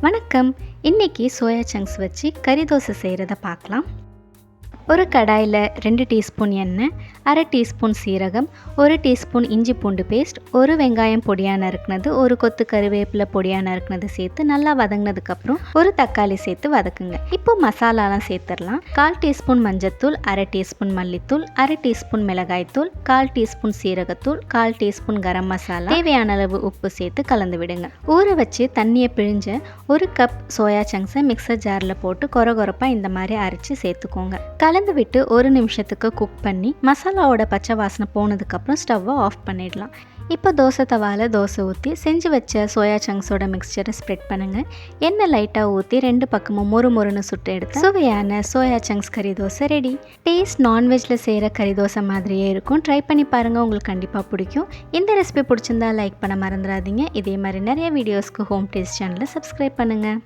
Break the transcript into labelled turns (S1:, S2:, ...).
S1: வணக்கம். இன்னைக்கு soya chunks வச்சு கறி தோசை செய்கிறத பார்க்கலாம். ஒரு கடாயில் ரெண்டு டீஸ்பூன் எண்ணெய் அரை டீஸ்பூன் சீரகம் ஒரு டீஸ்பூன் இஞ்சி பூண்டு பேஸ்ட் ஒரு வெங்காயம் பொடியாக நறுக்குனது ஒரு கொத்து கருவேப்பிலை பொடியாக நறுக்குனது சேர்த்து நல்லா வதங்கினதுக்கப்புறம் ஒரு தக்காளி சேர்த்து வதக்குங்க. இப்போ மசாலாலாம் சேர்த்துடலாம். கால் டீஸ்பூன் மஞ்சத்தூள் அரை டீஸ்பூன் மல்லித்தூள் அரை டீஸ்பூன் மிளகாய்த்தூள் கால் டீஸ்பூன் சீரகத்தூள் கால் டீஸ்பூன் கரம் மசாலா தேவையான அளவு உப்பு சேர்த்து கலந்து விடுங்க. ஊற வச்சு தண்ணியை பிழிஞ்ச ஒரு கப் சோயா சங்க்ஸை மிக்சர் ஜாரில் போட்டு கொர கொரப்பாக இந்த மாதிரி அரைச்சி சேர்த்துக்கோங்க. கலந்து விட்டு ஒரு நிமிஷத்துக்கு குக் பண்ணி மசாலாவோட பச்சை வாசனை போனதுக்கப்புறம் ஸ்டவ்வை ஆஃப் பண்ணிடலாம். இப்போ தோசை தவாவில் தோசை ஊற்றி செஞ்சு வச்ச சோயா சங்க்ஸோட மிக்சரை ஸ்ப்ரெட் பண்ணுங்கள் எண்ணெய் லைட்டாக ஊற்றி ரெண்டு பக்கமும் மொறு மொறுன்னு சுட்டு எடுத்து சுவையான சோயா சங்க்ஸ் கறி தோசை ரெடி டேஸ்ட் நான்வெஜ்ஜில் செய்கிற கறி தோசை மாதிரியே இருக்கும். ட்ரை பண்ணி பாருங்கள் உங்களுக்கு கண்டிப்பாக பிடிக்கும். இந்த ரெசிபி பிடிச்சிருந்தா லைக் பண்ண மறந்துடாதீங்க. இதே மாதிரி நிறைய வீடியோஸ்க்கு ஹோம் டேஸ்ட் சேனலை சப்ஸ்கிரைப் பண்ணுங்கள்